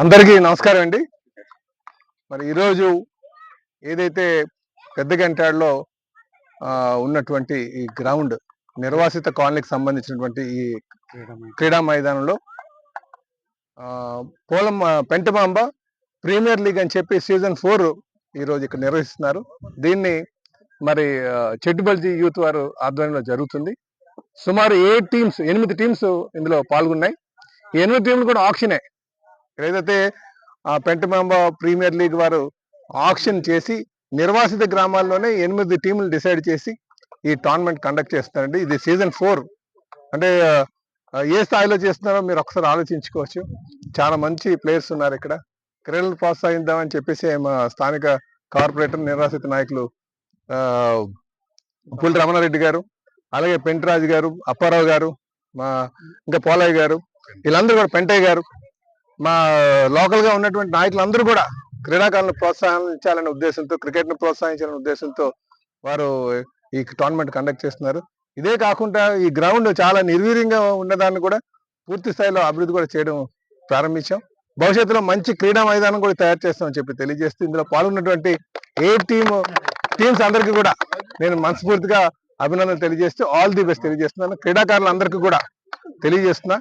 అందరికీ నమస్కారం అండి. మరి ఈరోజు ఏదైతే పెద్ద గంటాడులో ఉన్నటువంటి ఈ గ్రౌండ్ నిర్వాసిత కాలనీకి సంబంధించినటువంటి ఈ క్రీడా మైదానంలో పోలం పెంటమాంబ ప్రీమియర్ లీగ్ అని చెప్పి సీజన్ ఫోర్ ఈరోజు ఇక్కడ నిర్వహిస్తున్నారు. దీన్ని మరి ఆ, చెట్టుబల్జీ యూత్ వారు ఆధ్వర్యంలో జరుగుతుంది. సుమారు ఏ టీమ్స్ ఎనిమిది టీమ్స్ ఇందులో పాల్గొన్నాయి. ఈ ఎనిమిది టీంలు కూడా ఆక్షనే ఏదైతే ఆ పెంటమాంబ ప్రీమియర్ లీగ్ వారు ఆక్షన్ చేసి నిర్వాసిత గ్రామాల్లోనే ఎనిమిది టీములు డిసైడ్ చేసి ఈ టోర్నమెంట్ కండక్ట్ చేస్తున్నారండి. ఇది సీజన్ ఫోర్. అంటే ఏ స్థాయిలో చేస్తున్నారో మీరు ఒకసారి ఆలోచించుకోవచ్చు. చాలా మంచి ప్లేయర్స్ ఉన్నారు ఇక్కడ. క్రీడలు ప్రోత్సహిద్దామని చెప్పేసి మా స్థానిక కార్పొరేటర్ నిర్వాసిత నాయకులు పులి రమణారెడ్డి గారు అలాగే పెంటరాజు గారు అప్పారావు గారు మా ఇంకా పోలయ్య గారు వీళ్ళందరూ కూడా పెంటయ్య గారు మా uh, లోకల్గా ఉన్నటువంటి నాయకులందరూ కూడా క్రీడాకారులను ప్రోత్సహించాలనే ఉద్దేశంతో క్రికెట్ను ప్రోత్సహించాలనే ఉద్దేశంతో వారు ఈ టోర్నమెంట్ కండక్ట్ చేస్తున్నారు. ఇదే కాకుండా ఈ గ్రౌండ్ చాలా నిర్వీర్యంగా ఉన్నదాన్ని కూడా పూర్తి స్థాయిలో అభివృద్ధి కూడా చేయడం ప్రారంభించాం. భవిష్యత్తులో మంచి క్రీడా మైదానం కూడా తయారు చేస్తామని చెప్పి తెలియజేస్తూ ఇందులో పాల్గొన్నటువంటి ఏ టీమ్ టీమ్స్ అందరికీ కూడా నేను మనస్ఫూర్తిగా అభినందనలు తెలియజేస్తూ ఆల్ ది బెస్ట్ తెలియజేస్తున్నాను. క్రీడాకారులందరికీ కూడా తెలియజేస్తున్నా.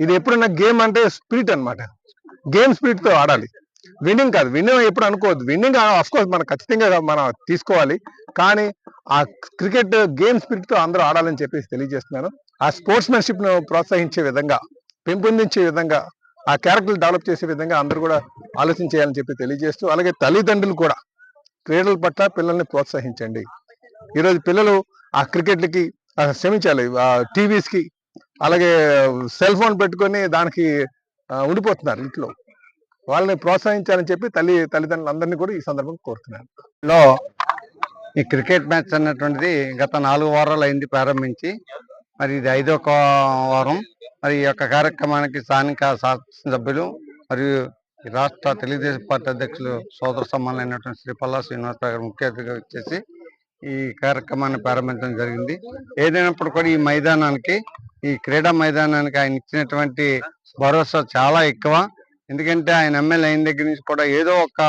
ఇది ఎప్పుడన్నా గేమ్ అంటే స్పిరిట్ అన్నమాట. గేమ్ స్పిరిట్తో ఆడాలి. విన్నింగ్ కాదు. విన్నింగ్ ఎప్పుడు అనుకోవద్దు. విన్నింగ్ ఆఫ్ కోర్స్ మనం ఖచ్చితంగా మనం తీసుకోవాలి. కానీ ఆ క్రికెట్ గేమ్ స్పిరిట్తో అందరూ ఆడాలని చెప్పేసి తెలియజేస్తున్నాను. ఆ స్పోర్ట్స్మెన్షిప్ను ప్రోత్సహించే విధంగా పెంపొందించే విధంగా ఆ క్యారెక్టర్ డెవలప్ చేసే విధంగా అందరూ కూడా ఆలోచన చేయాలని చెప్పి తెలియజేస్తూ అలాగే తల్లిదండ్రులు కూడా క్రీడల పట్ల పిల్లల్ని ప్రోత్సహించండి. ఈరోజు పిల్లలు ఆ క్రికెట్లకి శ్రమించాలి ఆ అలాగే సెల్ ఫోన్ పెట్టుకొని దానికి ఉండిపోతున్నారు ఇంట్లో. వాళ్ళని ప్రోత్సహించాలని చెప్పి తల్లి తల్లిదండ్రులందరినీ కూడా ఈ సందర్భంగా కోరుతున్నాను. లో ఈ క్రికెట్ మ్యాచ్ అన్నటువంటిది గత నాలుగు వారాలు అయింది ప్రారంభించి మరి ఇది ఐదో వారం. మరి ఈ యొక్క కార్యక్రమానికి స్థానిక శాసనసభ్యులు మరియు ఈ రాష్ట్ర తెలుగుదేశం పార్టీ అధ్యక్షులు సోదర సమ్మానమైనటువంటి శ్రీ పల్లా శ్రీనివాసరావు గారు ముఖ్య అతిథిగా వచ్చేసి ఈ కార్యక్రమాన్ని ప్రారంభించడం జరిగింది. ఏదైనప్పుడు కూడా ఈ మైదానానికి ఈ క్రీడా మైదానానికి ఆయన ఇచ్చినటువంటి భరోసా చాలా ఎక్కువ. ఎందుకంటే ఆయన ఎమ్మెల్యే అయిన దగ్గర నుంచి కూడా ఏదో ఒక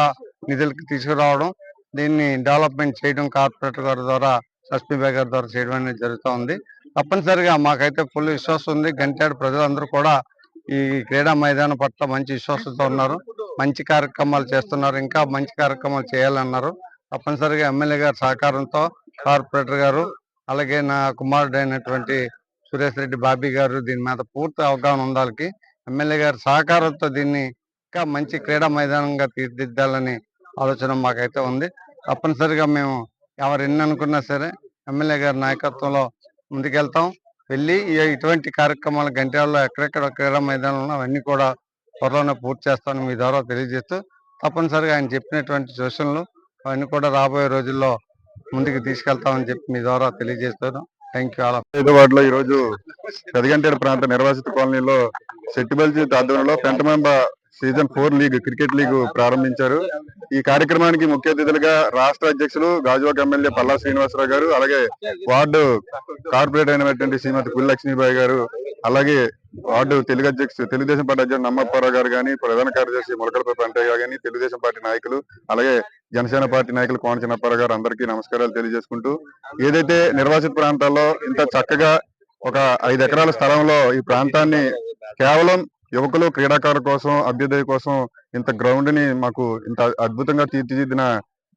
నిధులకి తీసుకురావడం దీన్ని డెవలప్మెంట్ చేయడం కార్పొరేటర్ గారి ద్వారా సస్మిబా గారి ద్వారా చేయడం అనేది జరుగుతూ ఉంది. తప్పనిసరిగా మాకైతే ఫుల్ విశ్వాసం ఉంది. గంటాడు ప్రజలందరూ కూడా ఈ క్రీడా మైదానం పట్ల మంచి విశ్వాసంతో ఉన్నారు. మంచి కార్యక్రమాలు చేస్తున్నారు. ఇంకా మంచి కార్యక్రమాలు చేయాలన్నారు. తప్పనిసరిగా ఎమ్మెల్యే గారి సహకారంతో కార్పొరేటర్ గారు అలాగే నా కుమారుడు అయినటువంటి సురేష్ రెడ్డి బాబీ గారు దీని మీద పూర్తి అవగాహన ఉండాలి ఎమ్మెల్యే గారి సహకారంతో దీన్ని ఇంకా మంచి క్రీడా మైదానంగా తీర్చిదిద్దాలని ఆలోచన మాకైతే ఉంది. తప్పనిసరిగా మేము ఎవరు ఎన్ని అనుకున్నా సరే ఎమ్మెల్యే గారి నాయకత్వంలో ముందుకెళ్తాం. వెళ్ళి ఇటువంటి కార్యక్రమాలు గంటల్లో ఎక్కడెక్కడ క్రీడా మైదానంలో అవన్నీ కూడా త్వరలోనే పూర్తి చేస్తాను మీ ద్వారా తెలియజేస్తూ తప్పనిసరిగా ఆయన చెప్పినటువంటి సూచనలు అవన్నీ కూడా రాబోయే రోజుల్లో ముందుకు తీసుకెళ్తామని చెప్పి మీ ద్వారా తెలియజేస్తాను థ్యాంక్ యూ ఆల్ ఐదో ఈ రోజు పెదగంటేడు ప్రాంత నిర్వాసిత కాలనీలో సెట్టిబల్జీ ఆధ్వర్యంలో Pentamamba season four league cricket league ప్రారంభించారు. ఈ కార్యక్రమానికి ముఖ్య అతిథులుగా రాష్ట్ర అధ్యక్షులు గాజువాక ఎమ్మెల్యే పల్లా శ్రీనివాసరావు గారు అలాగే వార్డు కార్పొరేట్ అయినటువంటి శ్రీమతి పుల్లి లక్ష్మీబాయి గారు అలాగే వార్డు తెలుగు అధ్యక్షుడు తెలుగుదేశం పార్టీ అధ్యక్షుడు నమ్మప్పారావు గారు కానీ ప్రధాన కార్యదర్శి ములకలపై పంటయ్య గారు కానీ తెలుగుదేశం పార్టీ నాయకులు అలాగే జనసేన పార్టీ నాయకులు కోన చిన్నప్పారావు గారు అందరికీ నమస్కారాలు తెలియజేసుకుంటూ ఏదైతే నిర్వాసిత ప్రాంతాల్లో ఇంత చక్కగా ఒక ఐదు ఎకరాల స్థలంలో ఈ ప్రాంతాన్ని కేవలం యువకులు క్రీడాకారుల కోసం అభ్యుదయ కోసం ఇంత గ్రౌండ్ని మాకు ఇంత అద్భుతంగా తీర్చిదిద్దిన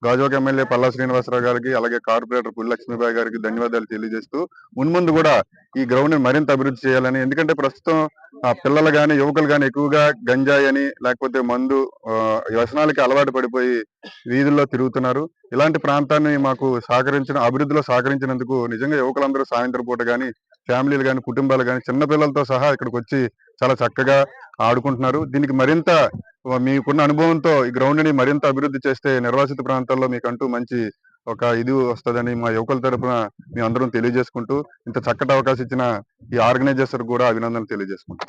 గాజువాక ఎమ్మెల్యే పల్లా శ్రీనివాసరావు గారికి అలాగే కార్పొరేటర్ పుల్లి లక్ష్మీబాయి గారికి ధన్యవాదాలు తెలియజేస్తూ మున్ముందు కూడా ఈ గ్రౌండ్ని మరింత అభివృద్ధి చేయాలని. ఎందుకంటే ప్రస్తుతం ఆ పిల్లలు గాని యువకులు గాని ఎక్కువగా గంజాయి అని లేకపోతే మందు ఆ, వ్యసనాలకి అలవాటు పడిపోయి వీధుల్లో తిరుగుతున్నారు. ఇలాంటి ప్రాంతాన్ని మాకు సహకరించిన అభివృద్ధిలో సహకరించినందుకు నిజంగా యువకులందరూ సాయంత్రం పూట గాని ఫ్యామిలీలు కానీ కుటుంబాలు గాని చిన్న పిల్లలతో సహా ఇక్కడికి వచ్చి చాలా చక్కగా ఆడుకుంటున్నారు. దీనికి మరింత మీకున్న అనుభవంతో ఈ గ్రౌండ్ని మరింత అభివృద్ధి చేస్తే నిర్వాసిత ప్రాంతాల్లో మీకంటూ మంచి ఒక ఇది వస్తుందని మా యువకుల తరపున మేము అందరం తెలియజేసుకుంటూ ఇంత చక్కటి అవకాశం ఇచ్చిన ఈ ఆర్గనైజర్స్ కూడా అభినందనలు తెలియజేసుకుంటాం